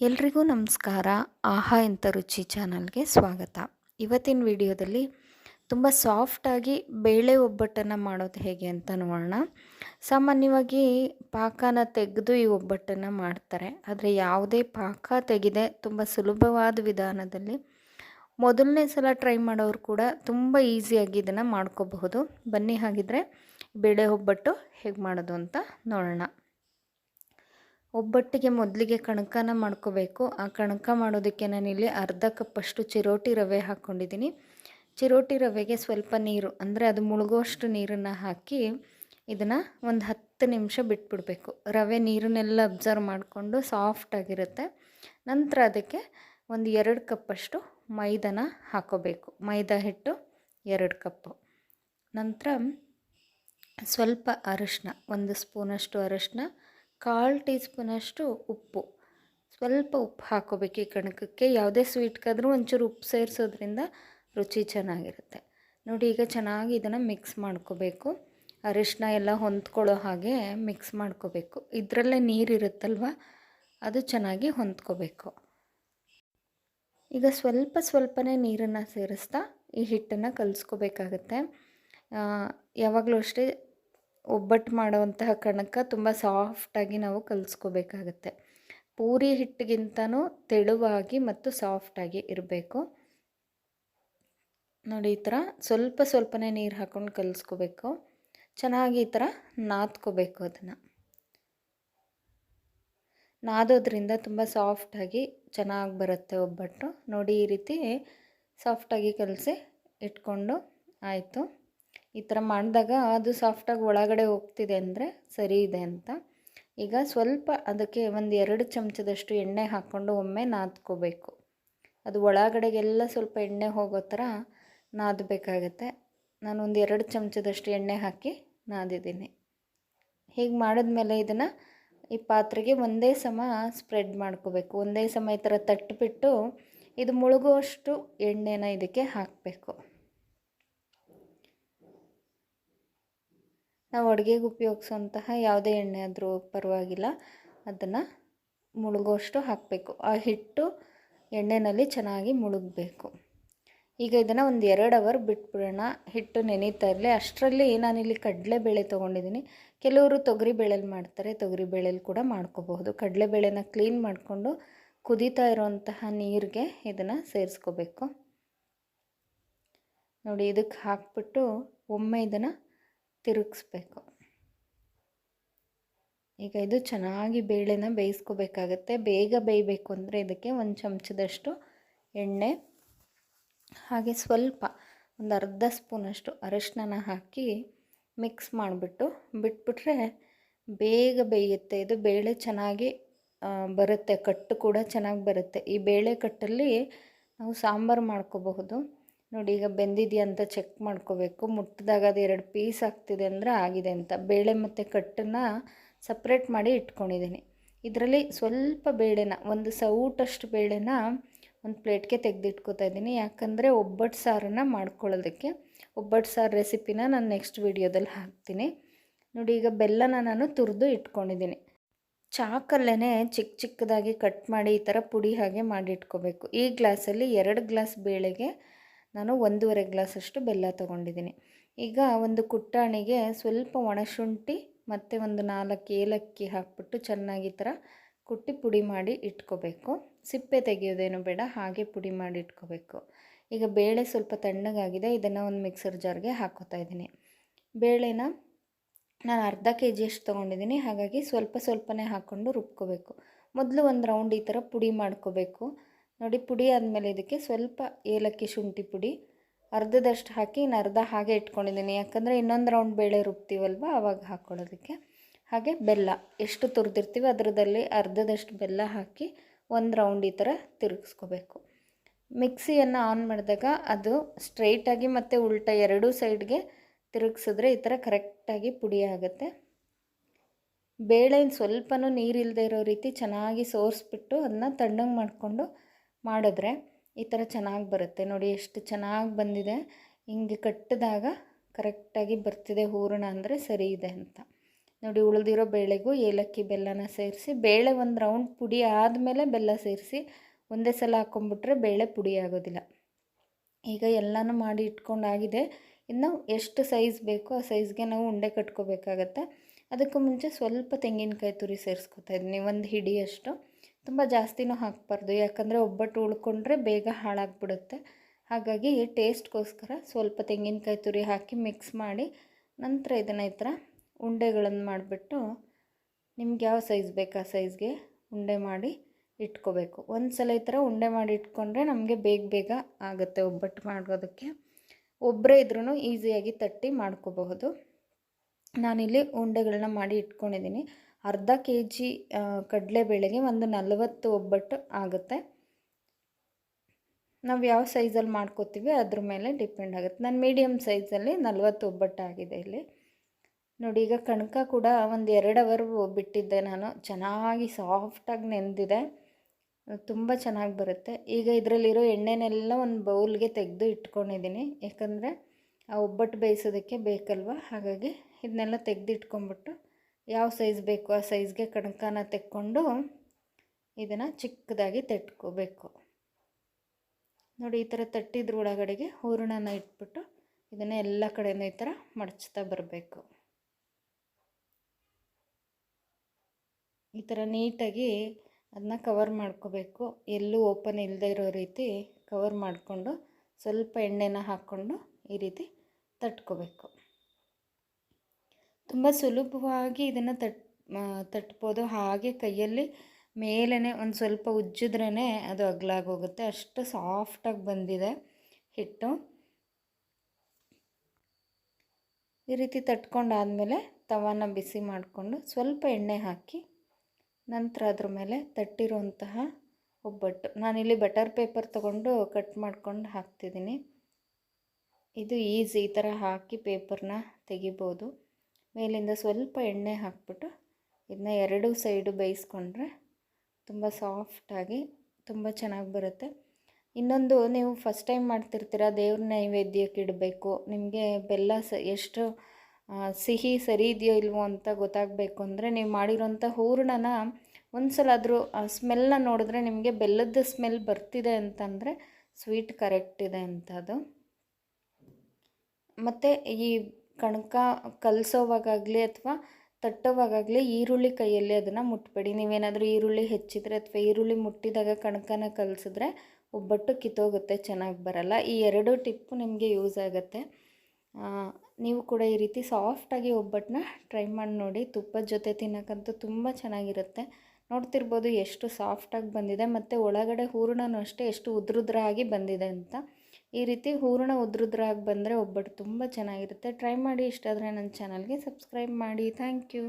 ಎಲ್ರಿಗೂ ನಮಸ್ಕಾರ. ಆಹಾ ಎಂಥ ರುಚಿ ಚಾನಲ್ಗೆ ಸ್ವಾಗತ. ಇವತ್ತಿನ ವಿಡಿಯೋದಲ್ಲಿ ತುಂಬ ಸಾಫ್ಟಾಗಿ ಬೇಳೆ ಒಬ್ಬಟ್ಟನ್ನು ಮಾಡೋದು ಹೇಗೆ ಅಂತ ನೋಡೋಣ. ಸಾಮಾನ್ಯವಾಗಿ ಪಾಕನ ತೆಗೆದು ಈ ಒಬ್ಬಟ್ಟನ್ನು ಮಾಡ್ತಾರೆ. ಆದರೆ ಯಾವುದೇ ಪಾಕ ತೆಗೆದೆ ತುಂಬ ಸುಲಭವಾದ ವಿಧಾನದಲ್ಲಿ ಮೊದಲನೇ ಸಲ ಟ್ರೈ ಮಾಡೋರು ಕೂಡ ತುಂಬ ಈಸಿಯಾಗಿ ಇದನ್ನು ಮಾಡ್ಕೋಬಹುದು. ಬನ್ನಿ ಹಾಗಿದ್ರೆ ಬೇಳೆ ಒಬ್ಬಟ್ಟು ಹೇಗೆ ಮಾಡೋದು ಅಂತ ನೋಡೋಣ. ಒಬ್ಬಟ್ಟಿಗೆ ಮೊದಲಿಗೆ ಕಣಕನ ಮಾಡ್ಕೋಬೇಕು. ಆ ಕಣಕ ಮಾಡೋದಕ್ಕೆ ನಾನಿಲ್ಲಿ ಅರ್ಧ ಕಪ್ಪಷ್ಟು ಚಿರೋಟಿ ರವೆ ಹಾಕ್ಕೊಂಡಿದ್ದೀನಿ. ಚಿರೋಟಿ ರವೆಗೆ ಸ್ವಲ್ಪ ನೀರು, ಅಂದರೆ ಅದು ಮುಳುಗುವಷ್ಟು ನೀರನ್ನು ಹಾಕಿ ಇದನ್ನು ಒಂದು ಹತ್ತು ನಿಮಿಷ ಬಿಟ್ಬಿಡಬೇಕು. ರವೆ ನೀರನ್ನೆಲ್ಲ ಅಬ್ಸರ್ವ್ ಮಾಡಿಕೊಂಡು ಸಾಫ್ಟಾಗಿರುತ್ತೆ ನಂತರ ಅದಕ್ಕೆ ಒಂದು ಎರಡು ಕಪ್ಪಷ್ಟು ಮೈದಾನ ಹಾಕೋಬೇಕು. ಮೈದಾ ಹಿಟ್ಟು ಎರಡು ಕಪ್ಪು ನಂತರ ಸ್ವಲ್ಪ ಅರಶಿನ, ಒಂದು ಸ್ಪೂನಷ್ಟು ಅರಶಿನ ಕಾಲು ಟೀ ಸ್ಪೂನಷ್ಟು ಉಪ್ಪು. ಸ್ವಲ್ಪ ಉಪ್ಪು ಹಾಕೋಬೇಕು ಈ ಕಣಕಕ್ಕೆ. ಯಾವುದೇ ಸ್ವೀಟ್ಗಾದರೂ ಒಂಚೂರು ಉಪ್ಪು ಸೇರಿಸೋದ್ರಿಂದ ರುಚಿ ಚೆನ್ನಾಗಿರುತ್ತೆ. ನೋಡಿ, ಈಗ ಚೆನ್ನಾಗಿ ಇದನ್ನು ಮಿಕ್ಸ್ ಮಾಡ್ಕೋಬೇಕು. ಅರಿಶಿನ ಎಲ್ಲ ಹೊಂದ್ಕೊಳ್ಳೋ ಹಾಗೆ ಮಿಕ್ಸ್ ಮಾಡ್ಕೋಬೇಕು. ಇದರಲ್ಲೇ ನೀರಿರುತ್ತಲ್ವ? ಅದು ಚೆನ್ನಾಗಿ ಹೊಂದ್ಕೋಬೇಕು. ಈಗ ಸ್ವಲ್ಪ ಸ್ವಲ್ಪನೇ ನೀರನ್ನು ಸೇರಿಸ್ತಾ ಈ ಹಿಟ್ಟನ್ನು ಕಲಿಸ್ಕೋಬೇಕಾಗತ್ತೆ. ಯಾವಾಗಲೂ ಅಷ್ಟೇ ಒಬ್ಬಟ್ಟು ಮಾಡುವಂತಹ ಕಣಕ ತುಂಬ ಸಾಫ್ಟಾಗಿ ನಾವು ಕಲಿಸ್ಕೋಬೇಕಾಗತ್ತೆ. ಪೂರಿ ಹಿಟ್ಟಿಗಿಂತನೂ ತೆಳುವಾಗಿ ಮತ್ತು ಸಾಫ್ಟಾಗಿ ಇರಬೇಕು. ನೋಡಿ ಈ ಥರ ಸ್ವಲ್ಪ ಸ್ವಲ್ಪನೇ ನೀರು ಹಾಕ್ಕೊಂಡು ಕಲಿಸ್ಕೋಬೇಕು. ಚೆನ್ನಾಗಿ ಈ ಥರ ನಾದ್ಕೋಬೇಕು ಅದನ್ನು. ನಾದೋದ್ರಿಂದ ತುಂಬ ಸಾಫ್ಟಾಗಿ ಚೆನ್ನಾಗಿ ಬರುತ್ತೆ ಒಬ್ಬಟ್ಟು. ನೋಡಿ ಈ ರೀತಿ ಸಾಫ್ಟಾಗಿ ಕಲಸಿ ಇಟ್ಕೊಂಡು ಆಯಿತು. ಈ ಥರ ಮಾಡಿದಾಗ ಅದು ಸಾಫ್ಟಾಗಿ ಒಳಗಡೆ ಹೋಗ್ತಿದೆ ಅಂದರೆ ಸರಿ ಇದೆ ಅಂತ. ಈಗ ಸ್ವಲ್ಪ ಅದಕ್ಕೆ ಒಂದು ಎರಡು ಚಮಚದಷ್ಟು ಎಣ್ಣೆ ಹಾಕ್ಕೊಂಡು ಒಮ್ಮೆ ನಾದ್ಕೋಬೇಕು. ಅದು ಒಳಗಡೆಗೆಲ್ಲ ಸ್ವಲ್ಪ ಎಣ್ಣೆ ಹೋಗೋ ಥರ ನಾದಬೇಕಾಗತ್ತೆ. ನಾನು ಒಂದು ಎರಡು ಚಮಚದಷ್ಟು ಎಣ್ಣೆ ಹಾಕಿ ನಾದಿದ್ದೀನಿ. ಹೀಗೆ ಮಾಡಿದ್ಮೇಲೆ ಇದನ್ನು ಈ ಪಾತ್ರೆಗೆ ಒಂದೇ ಸಮ ಸ್ಪ್ರೆಡ್ ಮಾಡ್ಕೋಬೇಕು. ಒಂದೇ ಸಮ ಈ ಥರ ತಟ್ಟಿಬಿಟ್ಟು ಇದು ಮುಳುಗುವಷ್ಟು ಎಣ್ಣೆನ ಇದಕ್ಕೆ ಹಾಕಬೇಕು. ನಾವು ಅಡುಗೆಗೆ ಉಪಯೋಗಿಸುವಂತಹ ಯಾವುದೇ ಎಣ್ಣೆ ಆದರೂ ಪರವಾಗಿಲ್ಲ. ಅದನ್ನು ಮುಳುಗೋಷ್ಟು ಹಾಕಬೇಕು. ಆ ಹಿಟ್ಟು ಎಣ್ಣೆಯಲ್ಲಿ ಚೆನ್ನಾಗಿ ಮುಳುಗಬೇಕು. ಈಗ ಇದನ್ನು ಒಂದು ಎರಡು ಅವರ್ ಬಿಟ್ಬಿಡೋಣ. ಹಿಟ್ಟು ನೆನೀತಾ ಇರಲಿ. ಅಷ್ಟರಲ್ಲಿ ನಾನಿಲ್ಲಿ ಕಡಲೆಬೇಳೆ ತೊಗೊಂಡಿದ್ದೀನಿ ಕೆಲವರು ತೊಗರಿ ಬೇಳೆಲಿ ಮಾಡ್ತಾರೆ. ತೊಗರಿ ಬೇಳೆಲಿ ಕೂಡ ಮಾಡ್ಕೋಬಹುದು. ಕಡಲೆಬೇಳೆನ ಕ್ಲೀನ್ ಮಾಡಿಕೊಂಡು ಕುದೀತಾ ಇರೋಂತಹ ನೀರಿಗೆ ಇದನ್ನು ಸೇರಿಸ್ಕೋಬೇಕು. ನೋಡಿ ಇದಕ್ಕೆ ಹಾಕ್ಬಿಟ್ಟು ಒಮ್ಮೆ ಇದನ್ನು ತಿರುಗಿಸ್ಬೇಕು. ಈಗ ಇದು ಚೆನ್ನಾಗಿ ಬೇಳೆನ ಬೇಯಿಸ್ಕೋಬೇಕಾಗತ್ತೆ. ಬೇಗ ಬೇಯಬೇಕು ಅಂದರೆ ಇದಕ್ಕೆ ಒಂದು ಚಮಚದಷ್ಟು ಎಣ್ಣೆ, ಹಾಗೆ ಸ್ವಲ್ಪ ಒಂದು ಅರ್ಧ ಸ್ಪೂನಷ್ಟು ಅರಶಿನ ಹಾಕಿ ಮಿಕ್ಸ್ ಮಾಡಿಬಿಟ್ಟು ಬಿಟ್ಬಿಟ್ರೆ ಬೇಗ ಬೇಯುತ್ತೆ. ಇದು ಬೇಳೆ ಚೆನ್ನಾಗಿ ಬರುತ್ತೆ. ಕಟ್ಟು ಕೂಡ ಚೆನ್ನಾಗಿ ಬರುತ್ತೆ. ಈ ಬೇಳೆ ಕಟ್ಟಲ್ಲಿ ನಾವು ಸಾಂಬಾರು ಮಾಡ್ಕೋಬಹುದು. ನೋಡಿ, ಈಗ ಬೆಂದಿದೆಯಾ ಅಂತ ಚೆಕ್ ಮಾಡ್ಕೋಬೇಕು. ಮುಟ್ಟಿದಾಗ ಅದು ಎರಡು ಪೀಸ್ ಆಗ್ತಿದೆ ಅಂದರೆ ಆಗಿದೆ ಅಂತ. ಬೇಳೆ ಮತ್ತು ಕಟ್ಟನ್ನು ಸಪ್ರೇಟ್ ಮಾಡಿ ಇಟ್ಕೊಂಡಿದ್ದೀನಿ. ಇದರಲ್ಲಿ ಸ್ವಲ್ಪ ಬೇಳೆನ, ಒಂದು ಸೌಟಷ್ಟು ಬೇಳೆನ ಒಂದು ಪ್ಲೇಟ್ಗೆ ತೆಗೆದಿಟ್ಕೋತಾ ಇದ್ದೀನಿ. ಯಾಕಂದರೆ ಒಬ್ಬಟ್ಟು ಸಾರನ್ನು ಮಾಡ್ಕೊಳ್ಳೋದಕ್ಕೆ, ಒಬ್ಬಟ್ಟು ಸಾರು ರೆಸಿಪಿನ ನಾನು ನೆಕ್ಸ್ಟ್ ವೀಡಿಯೋದಲ್ಲಿ ಹಾಕ್ತೀನಿ. ನೋಡಿ, ಈಗ ಬೆಲ್ಲನ ನಾನು ತುರಿದು ಇಟ್ಕೊಂಡಿದ್ದೀನಿ. ಚಾಕಲ್ಲೇ ಚಿಕ್ಕ ಚಿಕ್ಕದಾಗಿ ಕಟ್ ಮಾಡಿ ಈ ಥರ ಪುಡಿ ಹಾಗೆ ಮಾಡಿಟ್ಕೋಬೇಕು ಈ ಗ್ಲಾಸಲ್ಲಿ ಎರಡು ಗ್ಲಾಸ್ ಬೇಳೆಗೆ ನಾನು ಒಂದೂವರೆ ಗ್ಲಾಸಷ್ಟು ಬೆಲ್ಲ ತೊಗೊಂಡಿದ್ದೀನಿ. ಈಗ ಒಂದು ಕುಟ್ಟಾಣಿಗೆ ಸ್ವಲ್ಪ ಒಣಶುಂಠಿ ಮತ್ತು ಒಂದು ನಾಲ್ಕು ಏಲಕ್ಕಿ ಹಾಕ್ಬಿಟ್ಟು ಚೆನ್ನಾಗಿ ಥರ ಕುಟ್ಟಿ ಪುಡಿ ಮಾಡಿ ಇಟ್ಕೋಬೇಕು. ಸಿಪ್ಪೆ ತೆಗೆಯೋದೇನು ಬೇಡ, ಹಾಗೆ ಪುಡಿ ಮಾಡಿ ಇಟ್ಕೋಬೇಕು. ಈಗ ಬೇಳೆ ಸ್ವಲ್ಪ ತಣ್ಣಗಾಗಿದೆ, ಇದನ್ನು ಒಂದು ಮಿಕ್ಸರ್ ಜಾರ್ಗೆ ಹಾಕೋತಾ ಇದ್ದೀನಿ. ಬೇಳೆನ ನಾನು ಅರ್ಧ ಕೆ ಜಿಯಷ್ಟು ತೊಗೊಂಡಿದ್ದೀನಿ, ಹಾಗಾಗಿ ಸ್ವಲ್ಪ ಸ್ವಲ್ಪನೇ ಹಾಕ್ಕೊಂಡು ರುಬ್ಕೋಬೇಕು. ಮೊದಲು ಒಂದು ರೌಂಡ್ ಈ ಥರ ಪುಡಿ ಮಾಡ್ಕೋಬೇಕು. ನೋಡಿ, ಪುಡಿ ಆದಮೇಲೆ ಇದಕ್ಕೆ ಸ್ವಲ್ಪ ಏಲಕ್ಕಿ ಶುಂಠಿ ಪುಡಿ. ಅರ್ಧದಷ್ಟು ಹಾಕಿ ಇನ್ನು ಅರ್ಧ ಹಾಗೆ ಇಟ್ಕೊಂಡಿದ್ದೀನಿ. ಯಾಕಂದರೆ ಇನ್ನೊಂದು ರೌಂಡ್ ಬೇಳೆ ರುಬ್ತೀವಲ್ವ ಆವಾಗ ಹಾಕ್ಕೊಳ್ಳೋದಕ್ಕೆ ಹಾಗೆ ಬೆಲ್ಲ, ಎಷ್ಟು ತುರಿದಿರ್ತೀವಿ ಅದರದಲ್ಲಿ ಅರ್ಧದಷ್ಟು ಬೆಲ್ಲ ಹಾಕಿ ಒಂದು ರೌಂಡ್ ಈ ಥರ ತಿರುಗಿಸ್ಕೋಬೇಕು. ಮಿಕ್ಸಿಯನ್ನು ಆನ್ ಮಾಡಿದಾಗ ಅದು ಸ್ಟ್ರೈಟಾಗಿ ಮತ್ತು ಉಲ್ಟ ಎರಡೂ ಸೈಡ್ಗೆ ತಿರುಗಿಸಿದ್ರೆ ಈ ಥರ ಕರೆಕ್ಟಾಗಿ ಪುಡಿ ಆಗುತ್ತೆ. ಬೇಳೆ ಸ್ವಲ್ಪನೂ ನೀರಿಲ್ಲದೆ ಇರೋ ರೀತಿ ಚೆನ್ನಾಗಿ ಸೋರಿಸ್ಬಿಟ್ಟು ಅದನ್ನ ತಣ್ಣಗೆ ಮಾಡಿಕೊಂಡು ಮಾಡಿದ್ರೆ ಈ ಥರ ಚೆನ್ನಾಗಿ ಬರುತ್ತೆ. ನೋಡಿ ಎಷ್ಟು ಚೆನ್ನಾಗಿ ಬಂದಿದೆ. ಹಿಂಗೆ ಕಟ್ಟಿದಾಗ ಕರೆಕ್ಟಾಗಿ ಬರ್ತಿದೆ ಹೂರಣ ಅಂದರೆ ಸರಿ ಇದೆ ಅಂತ. ನೋಡಿ ಉಳಿದಿರೋ ಬೇಳೆಗೂ ಏಲಕ್ಕಿ ಬೆಲ್ಲನ ಸೇರಿಸಿ, ಬೇಳೆ ಒಂದು ರೌಂಡ್ ಪುಡಿ ಆದಮೇಲೆ ಬೆಲ್ಲ ಸೇರಿಸಿ ಒಂದೇ ಸಲ ಹಾಕ್ಕೊಂಬಿಟ್ರೆ ಬೇಳೆ ಪುಡಿ ಆಗೋದಿಲ್ಲ. ಈಗ ಎಲ್ಲನೂ ಮಾಡಿ ಇಟ್ಕೊಂಡಾಗಿದೆ. ಇನ್ನು ಎಷ್ಟು ಸೈಜ್ ಬೇಕೋ ಆ ಸೈಜ್ಗೆ ನಾವು ಉಂಡೆ ಕಟ್ಕೋಬೇಕಾಗತ್ತೆ. ಅದಕ್ಕೂ ಮುಂಚೆ ಸ್ವಲ್ಪ ತೆಂಗಿನಕಾಯಿ ತುರಿ ಸೇರಿಸ್ಕೊತಾ ಇದ್ದೀನಿ. ಒಂದು ಹಿಡಿಯಷ್ಟು ತುಂಬ ಜಾಸ್ತಿನೂ ಹಾಕಬಾರ್ದು. ಯಾಕಂದರೆ ಒಬ್ಬಟ್ಟು ಉಳ್ಕೊಂಡ್ರೆ ಬೇಗ ಹಾಳಾಗ್ಬಿಡುತ್ತೆ. ಹಾಗಾಗಿ ಟೇಸ್ಟ್ಗೋಸ್ಕರ ಸ್ವಲ್ಪ ತೆಂಗಿನಕಾಯಿ ತುರಿ ಹಾಕಿ ಮಿಕ್ಸ್ ಮಾಡಿ ನಂತರ ಇದನ್ನು ಈ ಥರ ಉಂಡೆಗಳನ್ನು ಮಾಡಿಬಿಟ್ಟು ನಿಮ್ಗೆ ಯಾವ ಸೈಜ್ ಬೇಕು ಆ ಸೈಜ್ಗೆ ಉಂಡೆ ಮಾಡಿ ಇಟ್ಕೋಬೇಕು. ಒಂದು ಸಲ ಈ ಥರ ಉಂಡೆ ಮಾಡಿ ಇಟ್ಕೊಂಡ್ರೆ ನಮಗೆ ಬೇಗ ಬೇಗ ಆಗುತ್ತೆ ಒಬ್ಬಟ್ಟು ಮಾಡೋದಕ್ಕೆ. ಒಬ್ಬರೇ ಇದ್ರೂ ಈಸಿಯಾಗಿ ತಟ್ಟಿ ಮಾಡ್ಕೋಬಹುದು. ನಾನಿಲ್ಲಿ ಉಂಡೆಗಳನ್ನ ಮಾಡಿ ಇಟ್ಕೊಂಡಿದ್ದೀನಿ. ಅರ್ಧ ಕೆ ಜಿ ಕಡಲೆಬೇಳೆಗೆ ಒಂದು ನಲವತ್ತು ಒಬ್ಬಟ್ಟು ಆಗುತ್ತೆ. ನಾವು ಯಾವ ಸೈಜಲ್ಲಿ ಮಾಡ್ಕೋತೀವಿ ಅದ್ರ ಮೇಲೆ ಡಿಪೆಂಡ್ ಆಗುತ್ತೆ. ನಾನು ಮೀಡಿಯಮ್ ಸೈಜಲ್ಲಿ ನಲವತ್ತು ಒಬ್ಬಟ್ಟು ಆಗಿದೆ ಇಲ್ಲಿ. ನೋಡಿ, ಈಗ ಕಣಕ ಕೂಡ ಒಂದು ಎರಡು ಅವರ್ ಬಿಟ್ಟಿದ್ದೆ ನಾನು. ಚೆನ್ನಾಗಿ ಸಾಫ್ಟಾಗಿ ನೆಂದಿದೆ. ತುಂಬ ಚೆನ್ನಾಗಿ ಬರುತ್ತೆ. ಈಗ ಇದರಲ್ಲಿರೋ ಎಣ್ಣೆನೆಲ್ಲ ಒಂದು ಬೌಲ್ಗೆ ತೆಗೆದು ಇಟ್ಕೊಂಡಿದ್ದೀನಿ ಯಾಕಂದರೆ ಆ ಒಬ್ಬಟ್ಟು ಬೇಯಿಸೋದಕ್ಕೆ ಬೇಕಲ್ವ? ಹಾಗಾಗಿ ಇದನ್ನೆಲ್ಲ ತೆಗೆದು ಇಟ್ಕೊಂಬಿಟ್ಟು ಯಾವ ಸೈಜ್ ಬೇಕು ಆ ಸೈಜ್ಗೆ ಕಣಕನ ತೆಕ್ಕೊಂಡು ಇದನ್ನು ಚಿಕ್ಕದಾಗಿ ತಟ್ಕೋಬೇಕು. ನೋಡಿ ಈ ಥರ ತಟ್ಟಿದ್ರ ಒಳಗಡೆಗೆ ಹೂರಣನ ಇಟ್ಬಿಟ್ಟು ಇದನ್ನು ಎಲ್ಲ ಕಡೆಯೂ ಈ ಥರ ಮಡಚ್ತಾ ಬರಬೇಕು. ಈ ಥರ ನೀಟಾಗಿ ಅದನ್ನ ಕವರ್ ಮಾಡ್ಕೋಬೇಕು. ಎಲ್ಲೂ ಓಪನ್ ಇಲ್ಲದೆ ಇರೋ ರೀತಿ ಕವರ್ ಮಾಡಿಕೊಂಡು ಸ್ವಲ್ಪ ಎಣ್ಣೆನ ಹಾಕ್ಕೊಂಡು ಈ ರೀತಿ ತಟ್ಕೋಬೇಕು. ತುಂಬ ಸುಲಭವಾಗಿ ಇದನ್ನು ತಟ್ ತಟ್ಬೋದು. ಹಾಗೆ ಕೈಯಲ್ಲಿ ಮೇಲೇ ಒಂದು ಸ್ವಲ್ಪ ಉಜ್ಜಿದ್ರೇ ಅದು ಅಗ್ಲಾಗೋಗುತ್ತೆ. ಅಷ್ಟು ಸಾಫ್ಟಾಗಿ ಬಂದಿದೆ ಹಿಟ್ಟು. ಈ ರೀತಿ ತಟ್ಕೊಂಡಾದಮೇಲೆ ತವಾನ ಬಿಸಿ ಮಾಡಿಕೊಂಡು ಸ್ವಲ್ಪ ಎಣ್ಣೆ ಹಾಕಿ ನಂತರ ಅದ್ರ ಮೇಲೆ ತಟ್ಟಿರುವಂತಹ ಒಬ್ಬಟ್ಟು. ನಾನಿಲ್ಲಿ ಬಟರ್ ಪೇಪರ್ ತೊಗೊಂಡು ಕಟ್ ಮಾಡ್ಕೊಂಡು ಹಾಕ್ತಿದ್ದೀನಿ. ಇದು ಈಸಿ ಈ ಥರ ಹಾಕಿ ಪೇಪರ್ನ ತೆಗಿಬೋದು. ಮೇಲಿಂದ ಸ್ವಲ್ಪ ಎಣ್ಣೆ ಹಾಕ್ಬಿಟ್ಟು ಇದನ್ನ ಎರಡು ಸೈಡು ಬೇಯಿಸ್ಕೊಂಡ್ರೆ ತುಂಬ ಸಾಫ್ಟಾಗಿ ತುಂಬ ಚೆನ್ನಾಗಿ ಬರುತ್ತೆ. ಇನ್ನೊಂದು, ನೀವು ಫಸ್ಟ್ ಟೈಮ್ ಮಾಡ್ತಿರ್ತೀರ, ದೇವ್ರ ನೈವೇದ್ಯಕ್ಕೆ ಇಡಬೇಕು, ನಿಮಗೆ ಬೆಲ್ಲ ಸ, ಎಷ್ಟು ಸಿಹಿ ಸರಿ ಇದೆಯೋ ಇಲ್ವೋ ಅಂತ ಗೊತ್ತಾಗಬೇಕು ಅಂದರೆ ನೀವು ಮಾಡಿರೋಂಥ ಹೂರಣನ ಒಂದು ಸಲ ಆದರೂ ಆ ಸ್ಮೆಲ್ನ ನೋಡಿದ್ರೆ ನಿಮಗೆ ಬೆಲ್ಲದ ಸ್ಮೆಲ್ ಬರ್ತಿದೆ ಅಂತಂದರೆ ಸ್ವೀಟ್ ಕರೆಕ್ಟ್ ಇದೆ ಅದು ಮತ್ತು ಈ ಕಣಕ ಕಲಸೋವಾಗಾಗಲಿ ಅಥವಾ ತಟ್ಟೋವಾಗಲಿ ಈರುಳ್ಳಿ ಕೈಯಲ್ಲಿ ಅದನ್ನು ಮುಟ್ಟಬೇಡಿ ನೀವೇನಾದರೂ ಈರುಳ್ಳಿ ಹೆಚ್ಚಿದ್ರೆ ಅಥವಾ ಈರುಳ್ಳಿ ಮುಟ್ಟಿದಾಗ ಕಣಕನ ಕಲಸಿದ್ರೆ ಒಬ್ಬಟ್ಟು ಕಿತ್ತೋಗುತ್ತೆ, ಚೆನ್ನಾಗಿ ಬರಲ್ಲ. ಈ ಎರಡು ಟಿಪ್ಪು ನಿಮಗೆ ಯೂಸ್ ಆಗುತ್ತೆ. ನೀವು ಕೂಡ ಈ ರೀತಿ ಸಾಫ್ಟಾಗಿ ಒಬ್ಬಟ್ಟನ್ನ ಟ್ರೈ ಮಾಡಿ ನೋಡಿ. ತುಪ್ಪದ ಜೊತೆ ತಿನ್ನೋಕ್ಕಂತೂ ತುಂಬ ಚೆನ್ನಾಗಿರುತ್ತೆ. ನೋಡ್ತಿರ್ಬೋದು ಎಷ್ಟು ಸಾಫ್ಟಾಗಿ ಬಂದಿದೆ. ಮತ್ತು ಒಳಗಡೆ ಹೂರಣನೂ ಅಷ್ಟೇ ಎಷ್ಟು ಉದ್ರುದ್ರಾಗಿ ಬಂದಿದೆ ಅಂತ. ಈ ರೀತಿ ಹೂರಣ ಉದ್ರುದ್ರಾಗಿ ಬಂದರೆ ಒಬ್ಬಟ್ಟು ತುಂಬ ಚೆನ್ನಾಗಿರುತ್ತೆ. ಟ್ರೈ ಮಾಡಿ ಇಷ್ಟಾದರೆ ನನ್ನ ಚಾನಲ್ಗೆ ಸಬ್ಸ್ಕ್ರೈಬ್ ಮಾಡಿ. Thank you